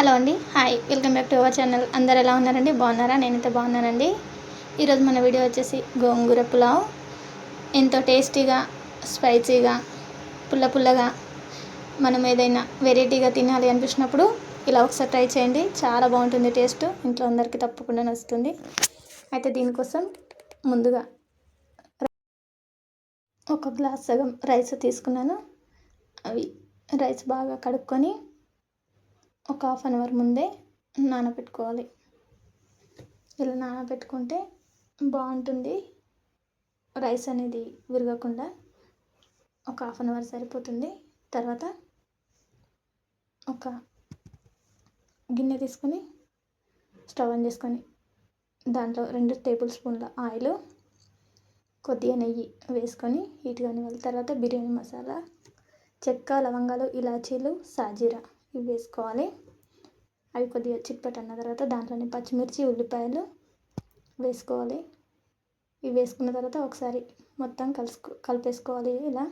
Hello అండి. Hi. Welcome back to our channel. అందరు ఎలా ఉన్నారండి? బాగున్నారా? నేనైతే బాగున్నానండి. ఈరోజు మన వీడియో వచ్చేసి గోంగూర పులావ్. ఎంతో టేస్టీగా స్పైసీగా పుల్ల పుల్లగా మనం ఏదైనా వెరైటీగా తినాలి అనిపించినప్పుడు ఇలా ఒకసారి ట్రై చేయండి. చాలా బాగుంటుంది టేస్ట్. ఇంట్లో అందరికీ తప్పకుండా నచ్చుతుంది. అయితే దీనికోసం ముందుగా ఒక గ్లాస్ సగం రైస్ తీసుకున్నాను. అవి రైస్ బాగా కడుక్కొని ఒక హాఫ్ అన్ అవర్ ముందే నానబెట్టుకోవాలి. ఇలా నానబెట్టుకుంటే బాగుంటుంది. రైస్ అనేది విరగకుండా ఒక హాఫ్ అన్ అవర్ సరిపోతుంది. తర్వాత ఒక గిన్నె తీసుకొని స్టవ్ ఆన్ చేసుకొని దాంట్లో రెండు టేబుల్ స్పూన్ల ఆయిల్ కొద్దిగా నెయ్యి వేసుకొని హీట్ కానివ్వాలి తర్వాత బిర్యానీ మసాలా చెక్క లవంగాలు ఇలాచీలు సాజీరా. ఇవి వేసుకోవాలి. అవి కొద్దిగా చిట్పట్ అన్న తర్వాత దాంట్లోనే పచ్చిమిర్చి ఉల్లిపాయలు వేసుకోవాలి. ఇవి వేసుకున్న తర్వాత ఒకసారి మొత్తం కలుసుకో కలిపేసుకోవాలి ఇలా.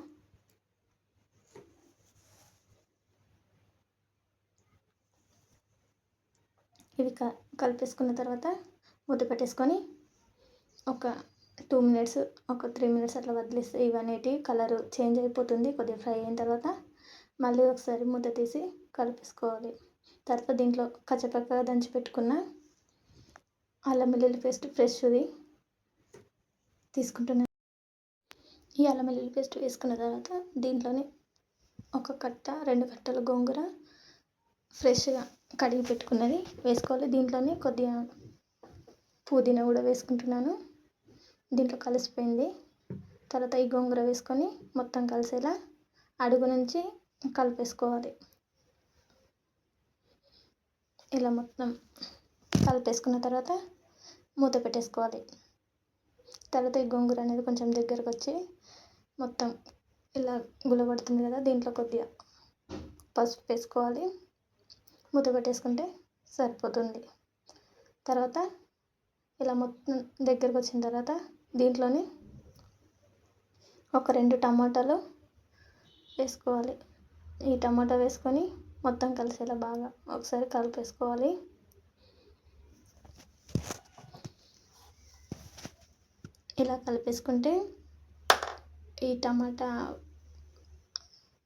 ఇవి క కలిపేసుకున్న తర్వాత మూత పెట్టేసుకొని ఒక టూ మినిట్స్ ఒక త్రీ మినిట్స్ అట్లా వదిలేస్తే ఇవన్నీ కలర్ చేంజ్ అయిపోతుంది కొద్దిగా ఫ్రై అయిన తర్వాత. మళ్ళీ ఒకసారి ముద్ద తీసి కలిపేసుకోవాలి. తర్వాత దీంట్లో కచ్చపక్కగా దంచి పెట్టుకున్న అల్లం వెల్లుల్లి పేస్ట్ ఫ్రెష్ది తీసుకుంటున్నాను ఈ అల్లం వెల్లుల్లి పేస్ట్ వేసుకున్న తర్వాత దీంట్లోనే ఒక కట్ట రెండు కట్టల గోంగూర ఫ్రెష్గా కడిగి పెట్టుకున్నది వేసుకోవాలి. దీంట్లోనే కొద్దిగా పుదీనా కూడా వేసుకుంటున్నాను. దీంట్లో కలిసిపోయింది. తర్వాత ఈ గోంగూర వేసుకొని మొత్తం కలిసేలా అడుగు నుంచి కలిపేసుకోవాలి. ఇలా మొత్తం కలిపేసుకున్న తర్వాత మూత పెట్టేసుకోవాలి. తర్వాత ఈ గోంగూర అనేది కొంచెం దగ్గరకు వచ్చి మొత్తం ఇలా గులబడుతుంది కదా దీంట్లో కొద్దిగా పసుపు వేసుకోవాలి. మూత పెట్టేసుకుంటే సరిపోతుంది. తర్వాత ఇలా మొత్తం దగ్గరకు వచ్చిన తర్వాత దీంట్లోనే ఒక రెండు టమాటాలు వేసుకోవాలి. ఈ టమాటా వేసుకొని మొత్తం కలిసేలా బాగా ఒకసారి కలిపేసుకోవాలి. ఇలా కలిపేసుకుంటే ఈ టమాటా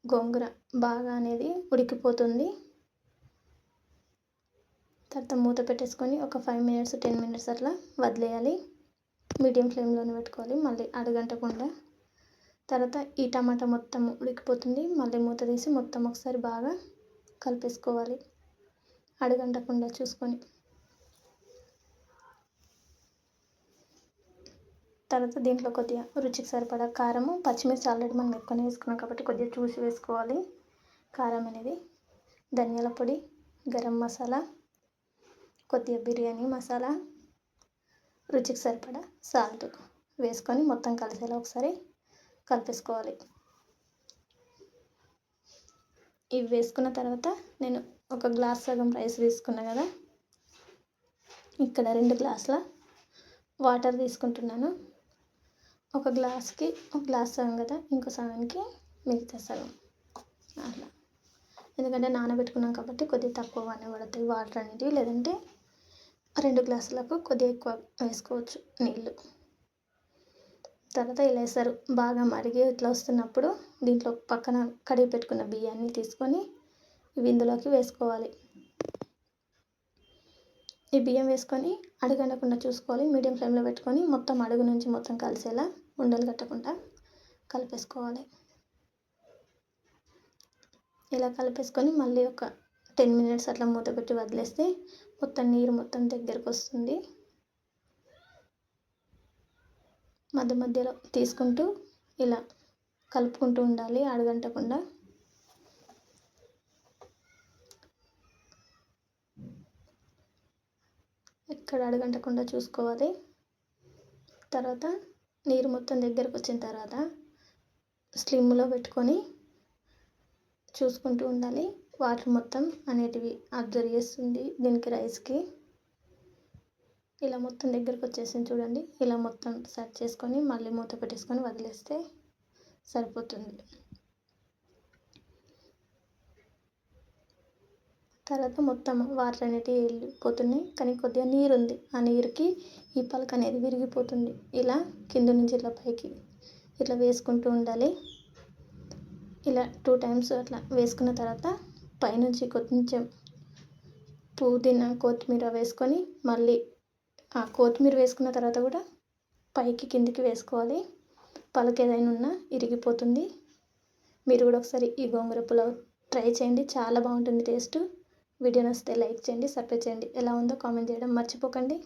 గోంగూర బాగా అనేది ఉడికిపోతుంది. తర్వాత మూత పెట్టేసుకొని ఒక ఫైవ్ మినిట్స్ టెన్ మినిట్స్ అట్లా వదిలేయాలి. మీడియం ఫ్లేమ్లోనే పెట్టుకోవాలి. మళ్ళీ అడగంటకుండా తర్వాత ఈ టమాటా మొత్తం ఉడికిపోతుంది. మళ్ళీ మూత తీసి మొత్తం ఒకసారి బాగా కలిపేసుకోవాలి. అడగంటకుండా చూసుకొని. తర్వాత దీంట్లో కొద్దిగా రుచికి సరిపడా కారము పచ్చిమిర్చి ఆల్రెడీ మనం ఎక్కువనే వేసుకున్నాం కాబట్టి కొద్దిగా చూసి వేసుకోవాలి. కారం అనేది ధనియాల పొడి గరం మసాలా కొద్దిగా బిర్యానీ మసాలా రుచికి సరిపడా సాల్ట్ వేసుకొని మొత్తం కలిసేలా ఒకసారి కలిపేసుకోవాలి. ఇవి వేసుకున్న తర్వాత నేను ఒక గ్లాస్ సగం రైస్ తీసుకున్నా కదా ఇక్కడ రెండు గ్లాసుల వాటర్ తీసుకుంటున్నాను. ఒక గ్లాస్కి ఒక గ్లాస్ సగం కదా ఇంకో సగానికి మిగతా సగం. అట్లా. ఎందుకంటే నానబెట్టుకున్నాం కాబట్టి కొద్దిగా తక్కువగానే పడతాయి వాటర్ అనేది లేదంటే రెండు గ్లాసులకు కొద్దిగా ఎక్కువ వేసుకోవచ్చు నీళ్ళు. తర్వాత ఇలా వేస్తారు. బాగా మరిగి ఇట్లా వస్తున్నప్పుడు దీంట్లో పక్కన కడిగి పెట్టుకున్న బియ్యాన్ని తీసుకొని ఇవి ఇందులోకి వేసుకోవాలి. ఈ బియ్యం వేసుకొని అడగండకుండా చూసుకోవాలి. మీడియం ఫ్లేమ్లో పెట్టుకొని మొత్తం అడుగు నుంచి మొత్తం కలిసేలా ఉండలు కట్టకుండా కలిపేసుకోవాలి. ఇలా కలిపేసుకొని మళ్ళీ ఒక టెన్ మినిట్స్ అట్లా మూత పెట్టి వదిలేస్తే మొత్తం నీరు మొత్తం దగ్గరకు వస్తుంది. మధ్య మధ్యలో తీసుకుంటూ ఇలా కలుపుకుంటూ ఉండాలి అడగంటకుండా. ఎక్కడ అడగంటకుండా చూసుకోవాలి. తర్వాత నీరు మొత్తం దగ్గరకు వచ్చిన తర్వాత స్లిమ్లో పెట్టుకొని చూసుకుంటూ ఉండాలి. వాటర్ మొత్తం అనేటివి అబ్జర్వ్ చేస్తుంది దీనికి రైస్కి. ఇలా మొత్తం దగ్గరకు వచ్చేసింది చూడండి. ఇలా మొత్తం సెట్ చేసుకొని మళ్ళీ మూత పెట్టేసుకొని వదిలేస్తే సరిపోతుంది. తర్వాత మొత్తం వాటర్ అనేటివి వెళ్ళిపోతున్నాయి. కానీ కొద్దిగా నీరు ఉంది ఆ నీరుకి ఈ పలక అనేది విరిగిపోతుంది. ఇలా కింద నుంచి ఇట్లా పైకి ఇట్లా వేసుకుంటూ ఉండాలి. ఇలా టూ టైమ్స్ అట్లా వేసుకున్న తర్వాత పైనుంచి కొంచెం పుదీనా కొత్తిమీర వేసుకొని మళ్ళీ కొత్తిమీర వేసుకున్న తర్వాత కూడా పైకి కిందికి వేసుకోవాలి. పలక ఏదైనా ఉన్నా ఇరిగిపోతుంది. మీరు కూడా ఒకసారి ఈ గోంగూర పులావ్ ట్రై చేయండి. చాలా బాగుంటుంది టేస్ట్. వీడియో నచ్చితే లైక్ చేయండి సబ్స్క్రైబ్ చేయండి. ఎలా ఉందో కామెంట్ చేయడం మర్చిపోకండి.